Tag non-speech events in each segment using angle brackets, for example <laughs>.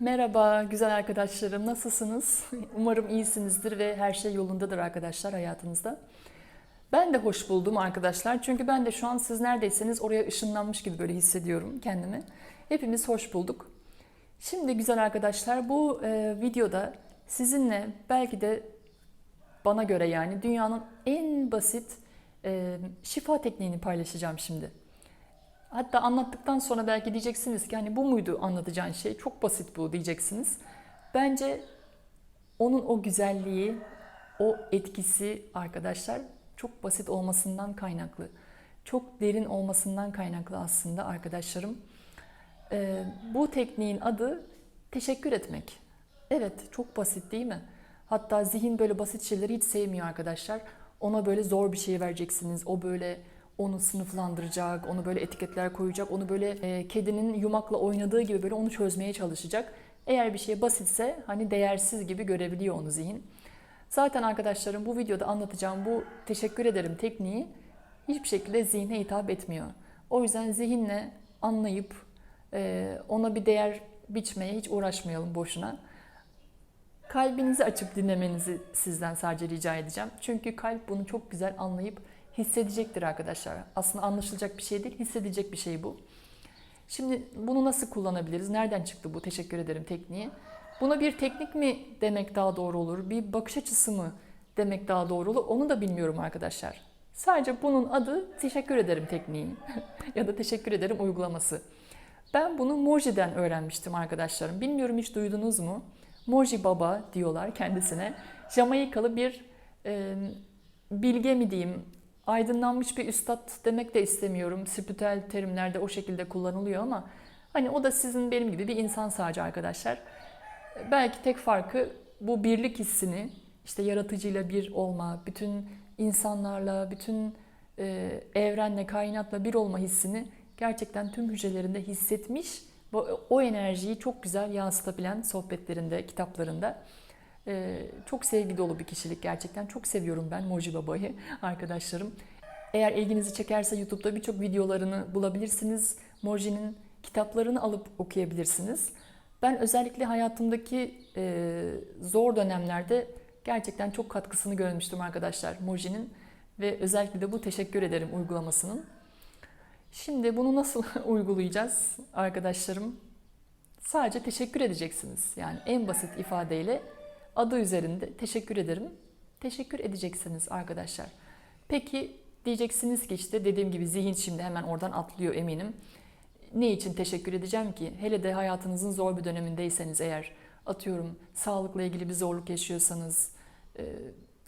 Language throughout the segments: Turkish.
Merhaba güzel arkadaşlarım, nasılsınız? <laughs> Umarım iyisinizdir ve her şey yolundadır arkadaşlar hayatınızda. Ben de hoş buldum arkadaşlar. Çünkü ben de şu an siz neredeyseniz oraya ışınlanmış gibi böyle hissediyorum kendimi. Hepimiz hoş bulduk. Şimdi güzel arkadaşlar bu e, videoda sizinle belki de bana göre yani dünyanın en basit e, şifa tekniğini paylaşacağım şimdi. Hatta anlattıktan sonra belki diyeceksiniz ki hani bu muydu anlatacağın şey? Çok basit bu diyeceksiniz. Bence onun o güzelliği, o etkisi arkadaşlar çok basit olmasından kaynaklı. Çok derin olmasından kaynaklı aslında arkadaşlarım. Ee, bu tekniğin adı teşekkür etmek. Evet çok basit değil mi? Hatta zihin böyle basit şeyleri hiç sevmiyor arkadaşlar. Ona böyle zor bir şey vereceksiniz. O böyle onu sınıflandıracak, onu böyle etiketler koyacak, onu böyle e, kedinin yumakla oynadığı gibi böyle onu çözmeye çalışacak. Eğer bir şey basitse hani değersiz gibi görebiliyor onu zihin. Zaten arkadaşlarım bu videoda anlatacağım bu teşekkür ederim tekniği hiçbir şekilde zihne hitap etmiyor. O yüzden zihinle anlayıp e, ona bir değer biçmeye hiç uğraşmayalım boşuna. Kalbinizi açıp dinlemenizi sizden sadece rica edeceğim. Çünkü kalp bunu çok güzel anlayıp hissedecektir arkadaşlar. Aslında anlaşılacak bir şey değil, hissedecek bir şey bu. Şimdi bunu nasıl kullanabiliriz? Nereden çıktı bu teşekkür ederim tekniği? Buna bir teknik mi demek daha doğru olur? Bir bakış açısı mı demek daha doğru olur? Onu da bilmiyorum arkadaşlar. Sadece bunun adı teşekkür ederim tekniği <laughs> ya da teşekkür ederim uygulaması. Ben bunu Moji'den öğrenmiştim arkadaşlarım. Bilmiyorum hiç duydunuz mu? Moji Baba diyorlar kendisine. Jamaikalı bir e, bilge mi diyeyim, aydınlanmış bir üstad demek de istemiyorum. Spiritüel terimlerde o şekilde kullanılıyor ama hani o da sizin benim gibi bir insan sadece arkadaşlar. Belki tek farkı bu birlik hissini, işte yaratıcıyla bir olma, bütün insanlarla, bütün e, evrenle, kainatla bir olma hissini gerçekten tüm hücrelerinde hissetmiş ve o enerjiyi çok güzel yansıtabilen sohbetlerinde, kitaplarında. Ee, çok sevgi dolu bir kişilik gerçekten. Çok seviyorum ben Moji Baba'yı arkadaşlarım. Eğer ilginizi çekerse YouTube'da birçok videolarını bulabilirsiniz. Moji'nin kitaplarını alıp okuyabilirsiniz. Ben özellikle hayatımdaki e, zor dönemlerde gerçekten çok katkısını görmüştüm arkadaşlar Moji'nin. Ve özellikle de bu teşekkür ederim uygulamasının. Şimdi bunu nasıl <laughs> uygulayacağız arkadaşlarım? Sadece teşekkür edeceksiniz. Yani en basit ifadeyle adı üzerinde teşekkür ederim. Teşekkür edeceksiniz arkadaşlar. Peki diyeceksiniz ki işte dediğim gibi zihin şimdi hemen oradan atlıyor eminim. Ne için teşekkür edeceğim ki? Hele de hayatınızın zor bir dönemindeyseniz eğer atıyorum sağlıkla ilgili bir zorluk yaşıyorsanız, e,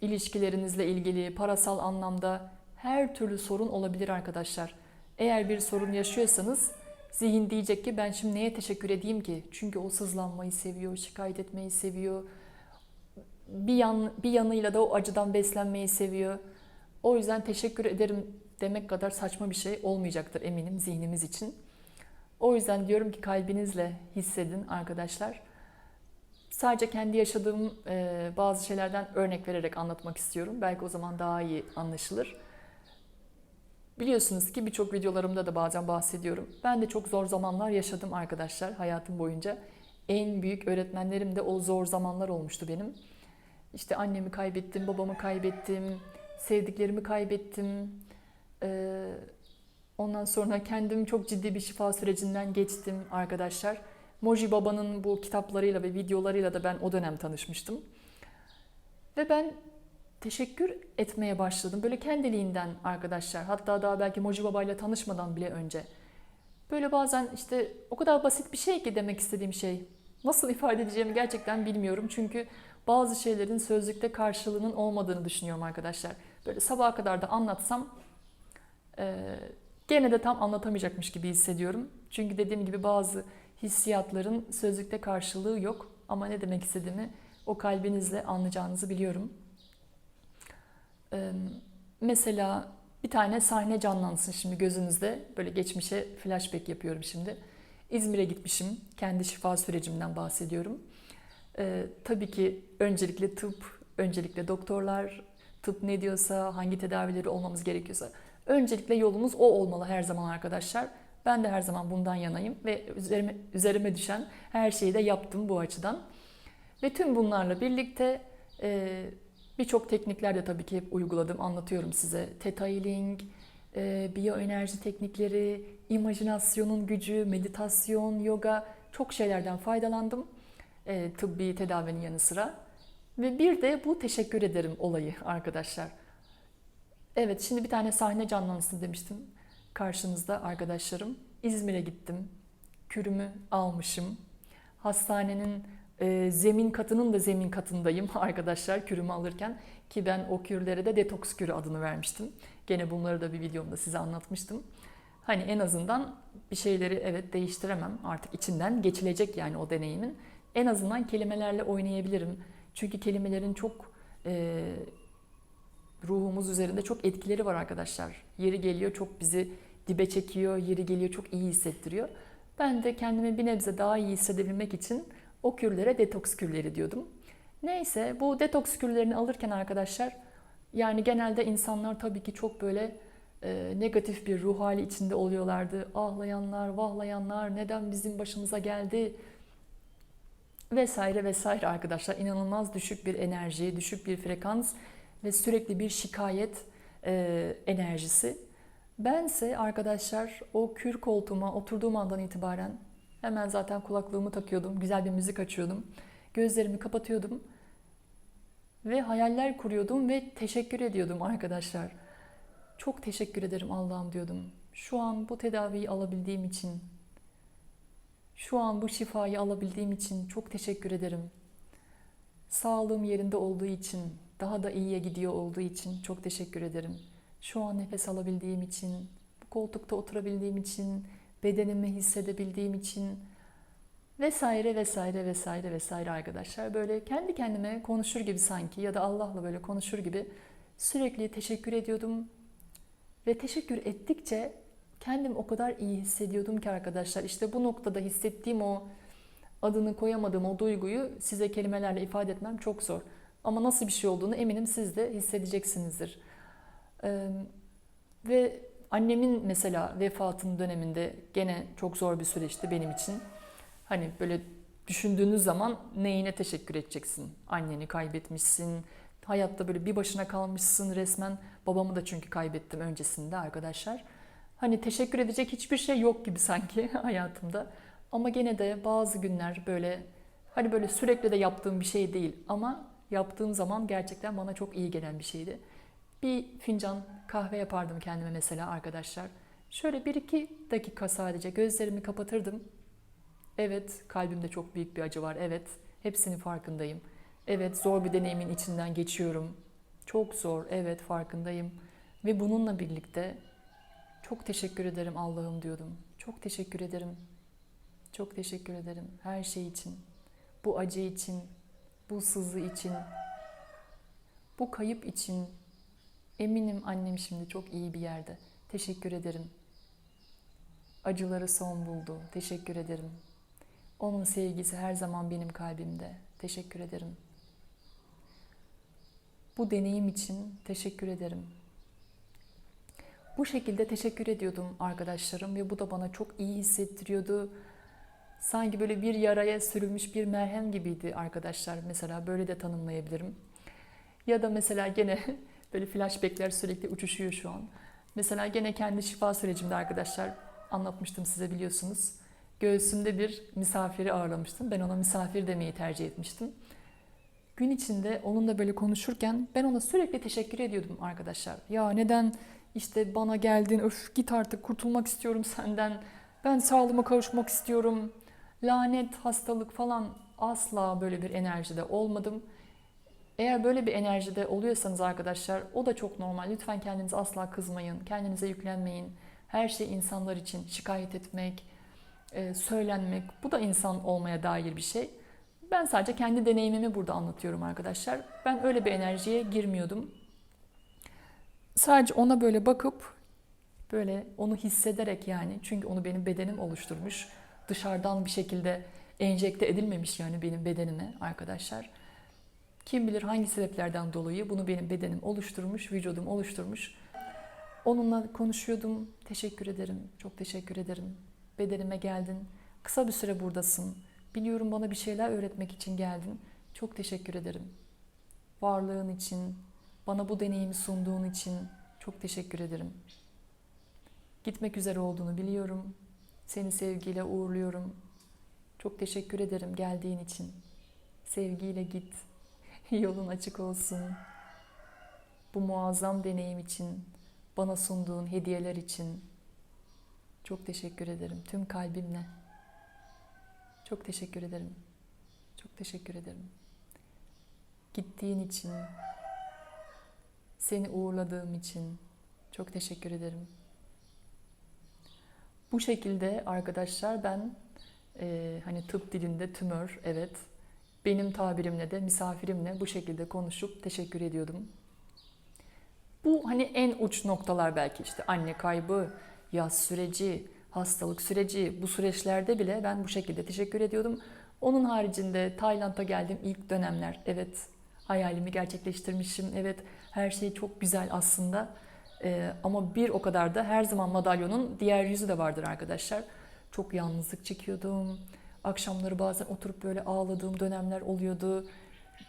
ilişkilerinizle ilgili parasal anlamda her türlü sorun olabilir arkadaşlar. Eğer bir sorun yaşıyorsanız zihin diyecek ki ben şimdi neye teşekkür edeyim ki? Çünkü o sızlanmayı seviyor, şikayet etmeyi seviyor. Bir yan bir yanıyla da o acıdan beslenmeyi seviyor. O yüzden teşekkür ederim demek kadar saçma bir şey olmayacaktır eminim zihnimiz için. O yüzden diyorum ki kalbinizle hissedin arkadaşlar. Sadece kendi yaşadığım e, bazı şeylerden örnek vererek anlatmak istiyorum. Belki o zaman daha iyi anlaşılır. Biliyorsunuz ki birçok videolarımda da bazen bahsediyorum. Ben de çok zor zamanlar yaşadım arkadaşlar hayatım boyunca. En büyük öğretmenlerim de o zor zamanlar olmuştu benim. İşte annemi kaybettim, babamı kaybettim, sevdiklerimi kaybettim. Ee, ondan sonra kendim çok ciddi bir şifa sürecinden geçtim arkadaşlar. Moji Baba'nın bu kitaplarıyla ve videolarıyla da ben o dönem tanışmıştım. Ve ben teşekkür etmeye başladım. Böyle kendiliğinden arkadaşlar. Hatta daha belki Moji Baba ile tanışmadan bile önce. Böyle bazen işte o kadar basit bir şey ki demek istediğim şey. Nasıl ifade edeceğimi gerçekten bilmiyorum. Çünkü bazı şeylerin sözlükte karşılığının olmadığını düşünüyorum arkadaşlar. Böyle sabaha kadar da anlatsam e, gene de tam anlatamayacakmış gibi hissediyorum. Çünkü dediğim gibi bazı hissiyatların sözlükte karşılığı yok. Ama ne demek istediğimi o kalbinizle anlayacağınızı biliyorum. Ee, mesela bir tane sahne canlansın şimdi gözünüzde. Böyle geçmişe flashback yapıyorum şimdi. İzmir'e gitmişim. Kendi şifa sürecimden bahsediyorum. Ee, tabii ki öncelikle tıp, öncelikle doktorlar, tıp ne diyorsa, hangi tedavileri olmamız gerekiyorsa. Öncelikle yolumuz o olmalı her zaman arkadaşlar. Ben de her zaman bundan yanayım ve üzerime, üzerime düşen her şeyi de yaptım bu açıdan. Ve tüm bunlarla birlikte e, birçok teknikler de tabii ki hep uyguladım, anlatıyorum size. Theta Healing, e, biyoenerji teknikleri, imajinasyonun gücü, meditasyon, yoga çok şeylerden faydalandım. E, tıbbi tedavinin yanı sıra. Ve bir de bu teşekkür ederim olayı arkadaşlar. Evet şimdi bir tane sahne canlansın demiştim karşınızda arkadaşlarım. İzmir'e gittim. Kürümü almışım. Hastanenin e, zemin katının da zemin katındayım <laughs> arkadaşlar kürümü alırken. Ki ben o kürlere de detoks kürü adını vermiştim. Gene bunları da bir videomda size anlatmıştım. Hani en azından bir şeyleri evet değiştiremem. Artık içinden geçilecek yani o deneyimin. En azından kelimelerle oynayabilirim. Çünkü kelimelerin çok e, ruhumuz üzerinde çok etkileri var arkadaşlar. Yeri geliyor çok bizi dibe çekiyor, yeri geliyor çok iyi hissettiriyor. Ben de kendimi bir nebze daha iyi hissedebilmek için o kürlere detoks kürleri diyordum. Neyse bu detoks kürlerini alırken arkadaşlar yani genelde insanlar tabii ki çok böyle e, negatif bir ruh hali içinde oluyorlardı. Ağlayanlar, vahlayanlar, neden bizim başımıza geldi vesaire vesaire arkadaşlar. İnanılmaz düşük bir enerji, düşük bir frekans ve sürekli bir şikayet e, enerjisi. Bense arkadaşlar o kür koltuğuma oturduğum andan itibaren hemen zaten kulaklığımı takıyordum. Güzel bir müzik açıyordum. Gözlerimi kapatıyordum. Ve hayaller kuruyordum ve teşekkür ediyordum arkadaşlar. Çok teşekkür ederim Allah'ım diyordum. Şu an bu tedaviyi alabildiğim için, şu an bu şifayı alabildiğim için çok teşekkür ederim. Sağlığım yerinde olduğu için, daha da iyiye gidiyor olduğu için çok teşekkür ederim. Şu an nefes alabildiğim için, bu koltukta oturabildiğim için, bedenimi hissedebildiğim için vesaire vesaire vesaire vesaire arkadaşlar. Böyle kendi kendime konuşur gibi sanki ya da Allah'la böyle konuşur gibi sürekli teşekkür ediyordum. Ve teşekkür ettikçe kendim o kadar iyi hissediyordum ki arkadaşlar. İşte bu noktada hissettiğim o adını koyamadığım o duyguyu size kelimelerle ifade etmem çok zor. Ama nasıl bir şey olduğunu eminim siz de hissedeceksinizdir. Ee, ve annemin mesela vefatının döneminde gene çok zor bir süreçti benim için. Hani böyle düşündüğünüz zaman neyine teşekkür edeceksin? Anneni kaybetmişsin, hayatta böyle bir başına kalmışsın resmen. Babamı da çünkü kaybettim öncesinde arkadaşlar. Hani teşekkür edecek hiçbir şey yok gibi sanki <laughs> hayatımda. Ama gene de bazı günler böyle hani böyle sürekli de yaptığım bir şey değil ama yaptığım zaman gerçekten bana çok iyi gelen bir şeydi. Bir fincan kahve yapardım kendime mesela arkadaşlar. Şöyle bir iki dakika sadece gözlerimi kapatırdım. Evet kalbimde çok büyük bir acı var. Evet hepsinin farkındayım. Evet zor bir deneyimin içinden geçiyorum. Çok zor. Evet farkındayım. Ve bununla birlikte çok teşekkür ederim Allah'ım diyordum. Çok teşekkür ederim. Çok teşekkür ederim her şey için. Bu acı için, bu sızı için, bu kayıp için. Eminim annem şimdi çok iyi bir yerde. Teşekkür ederim. Acıları son buldu. Teşekkür ederim. Onun sevgisi her zaman benim kalbimde. Teşekkür ederim. Bu deneyim için teşekkür ederim. Bu şekilde teşekkür ediyordum arkadaşlarım ve bu da bana çok iyi hissettiriyordu. Sanki böyle bir yaraya sürülmüş bir merhem gibiydi arkadaşlar. Mesela böyle de tanımlayabilirim. Ya da mesela gene <laughs> böyle flashbackler sürekli uçuşuyor şu an. Mesela gene kendi şifa sürecimde arkadaşlar anlatmıştım size biliyorsunuz. Göğsümde bir misafiri ağırlamıştım. Ben ona misafir demeyi tercih etmiştim. Gün içinde onunla böyle konuşurken ben ona sürekli teşekkür ediyordum arkadaşlar. Ya neden işte bana geldin, öf git artık kurtulmak istiyorum senden. Ben sağlığıma kavuşmak istiyorum. Lanet, hastalık falan asla böyle bir enerjide olmadım. Eğer böyle bir enerjide oluyorsanız arkadaşlar o da çok normal. Lütfen kendinize asla kızmayın. Kendinize yüklenmeyin. Her şey insanlar için şikayet etmek, e, söylenmek bu da insan olmaya dair bir şey. Ben sadece kendi deneyimimi burada anlatıyorum arkadaşlar. Ben öyle bir enerjiye girmiyordum. Sadece ona böyle bakıp böyle onu hissederek yani çünkü onu benim bedenim oluşturmuş. Dışarıdan bir şekilde enjekte edilmemiş yani benim bedenime arkadaşlar. Kim bilir hangi sebeplerden dolayı bunu benim bedenim oluşturmuş, vücudum oluşturmuş. Onunla konuşuyordum. Teşekkür ederim. Çok teşekkür ederim. Bedenime geldin. Kısa bir süre buradasın. Biliyorum bana bir şeyler öğretmek için geldin. Çok teşekkür ederim. Varlığın için, bana bu deneyimi sunduğun için çok teşekkür ederim. Gitmek üzere olduğunu biliyorum. Seni sevgiyle uğurluyorum. Çok teşekkür ederim geldiğin için. Sevgiyle git. <laughs> Yolun açık olsun. Bu muazzam deneyim için, bana sunduğun hediyeler için çok teşekkür ederim tüm kalbimle. Çok teşekkür ederim. Çok teşekkür ederim. Gittiğin için, seni uğurladığım için çok teşekkür ederim. Bu şekilde arkadaşlar ben e, hani tıp dilinde tümör evet benim tabirimle de misafirimle bu şekilde konuşup teşekkür ediyordum. Bu hani en uç noktalar belki işte anne kaybı, yaz süreci, hastalık süreci bu süreçlerde bile ben bu şekilde teşekkür ediyordum. Onun haricinde Tayland'a geldim ilk dönemler. Evet hayalimi gerçekleştirmişim. Evet her şey çok güzel aslında. Ee, ama bir o kadar da her zaman madalyonun diğer yüzü de vardır arkadaşlar. Çok yalnızlık çekiyordum. Akşamları bazen oturup böyle ağladığım dönemler oluyordu.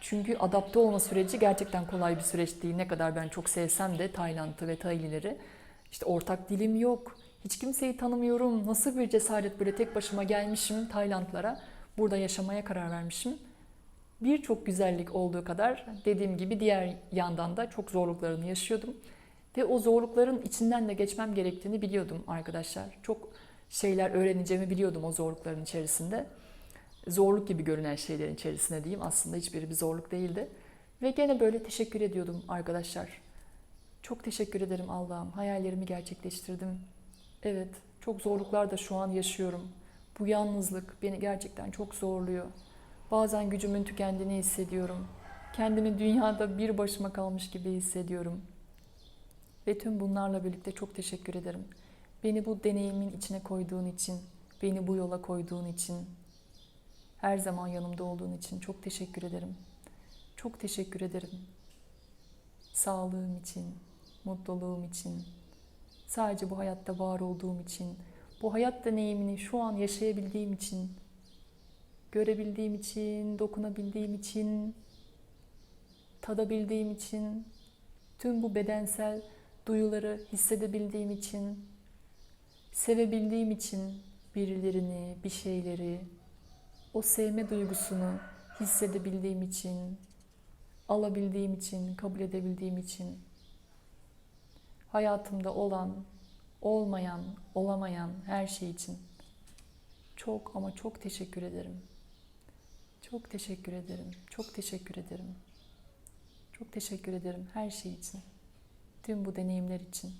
Çünkü adapte olma süreci gerçekten kolay bir süreç değil. Ne kadar ben çok sevsem de Tayland'ı ve Taylileri. İşte ortak dilim yok. Hiç kimseyi tanımıyorum. Nasıl bir cesaret böyle tek başıma gelmişim Taylandlara. Burada yaşamaya karar vermişim. Birçok güzellik olduğu kadar dediğim gibi diğer yandan da çok zorluklarını yaşıyordum. Ve o zorlukların içinden de geçmem gerektiğini biliyordum arkadaşlar. Çok şeyler öğreneceğimi biliyordum o zorlukların içerisinde. Zorluk gibi görünen şeylerin içerisinde diyeyim. Aslında hiçbiri bir zorluk değildi. Ve gene böyle teşekkür ediyordum arkadaşlar. Çok teşekkür ederim Allah'ım. Hayallerimi gerçekleştirdim. Evet, çok zorluklar da şu an yaşıyorum. Bu yalnızlık beni gerçekten çok zorluyor. Bazen gücümün tükendiğini hissediyorum. Kendimi dünyada bir başıma kalmış gibi hissediyorum. Ve tüm bunlarla birlikte çok teşekkür ederim. Beni bu deneyimin içine koyduğun için, beni bu yola koyduğun için, her zaman yanımda olduğun için çok teşekkür ederim. Çok teşekkür ederim. Sağlığım için, mutluluğum için, sadece bu hayatta var olduğum için, bu hayat deneyimini şu an yaşayabildiğim için, görebildiğim için, dokunabildiğim için, tadabildiğim için, tüm bu bedensel duyuları hissedebildiğim için, sevebildiğim için birilerini, bir şeyleri, o sevme duygusunu hissedebildiğim için, alabildiğim için, kabul edebildiğim için, hayatımda olan, olmayan, olamayan her şey için çok ama çok teşekkür ederim. Çok teşekkür ederim. Çok teşekkür ederim. Çok teşekkür ederim her şey için. Tüm bu deneyimler için.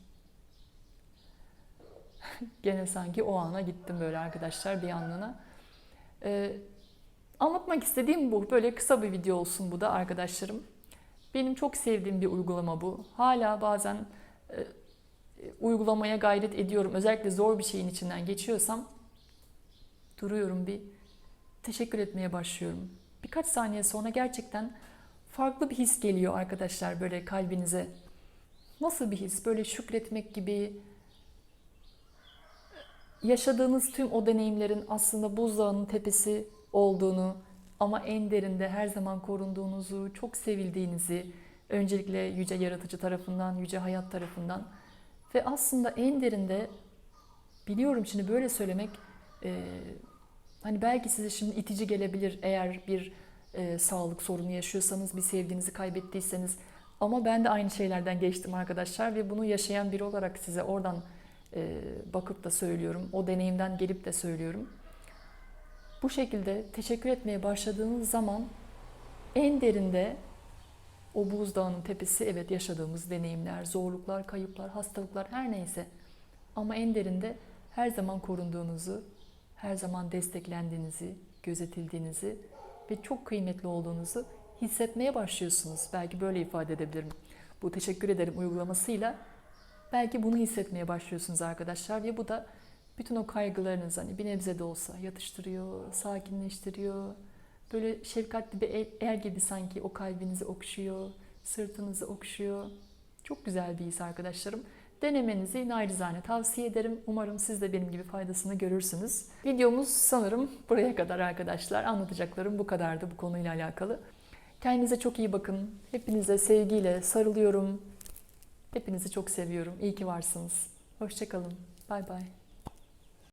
<laughs> Gene sanki o ana gittim böyle arkadaşlar bir anlığına. Ee, anlatmak istediğim bu. Böyle kısa bir video olsun bu da arkadaşlarım. Benim çok sevdiğim bir uygulama bu. Hala bazen e, uygulamaya gayret ediyorum. Özellikle zor bir şeyin içinden geçiyorsam duruyorum bir teşekkür etmeye başlıyorum. Birkaç saniye sonra gerçekten farklı bir his geliyor arkadaşlar böyle kalbinize. Nasıl bir his? Böyle şükretmek gibi, yaşadığınız tüm o deneyimlerin aslında buzdağının tepesi olduğunu ama en derinde her zaman korunduğunuzu, çok sevildiğinizi, öncelikle yüce yaratıcı tarafından, yüce hayat tarafından ve aslında en derinde biliyorum şimdi böyle söylemek e, hani belki size şimdi itici gelebilir eğer bir e, sağlık sorunu yaşıyorsanız, bir sevdiğinizi kaybettiyseniz ama ben de aynı şeylerden geçtim arkadaşlar ve bunu yaşayan biri olarak size oradan bakıp da söylüyorum. O deneyimden gelip de söylüyorum. Bu şekilde teşekkür etmeye başladığınız zaman en derinde o buzdağının tepesi evet yaşadığımız deneyimler, zorluklar, kayıplar, hastalıklar her neyse ama en derinde her zaman korunduğunuzu, her zaman desteklendiğinizi, gözetildiğinizi ve çok kıymetli olduğunuzu hissetmeye başlıyorsunuz. Belki böyle ifade edebilirim. Bu teşekkür ederim uygulamasıyla Belki bunu hissetmeye başlıyorsunuz arkadaşlar ve bu da bütün o kaygılarınız hani bir nebze de olsa yatıştırıyor, sakinleştiriyor. Böyle şefkatli bir el, el gibi sanki o kalbinizi okşuyor, sırtınızı okşuyor. Çok güzel bir his arkadaşlarım. denemenizi narizane tavsiye ederim. Umarım siz de benim gibi faydasını görürsünüz. Videomuz sanırım buraya kadar arkadaşlar. Anlatacaklarım bu kadardı bu konuyla alakalı. Kendinize çok iyi bakın. Hepinize sevgiyle sarılıyorum. Hepinizi çok seviyorum. İyi ki varsınız. Hoşçakalın. Bay bay.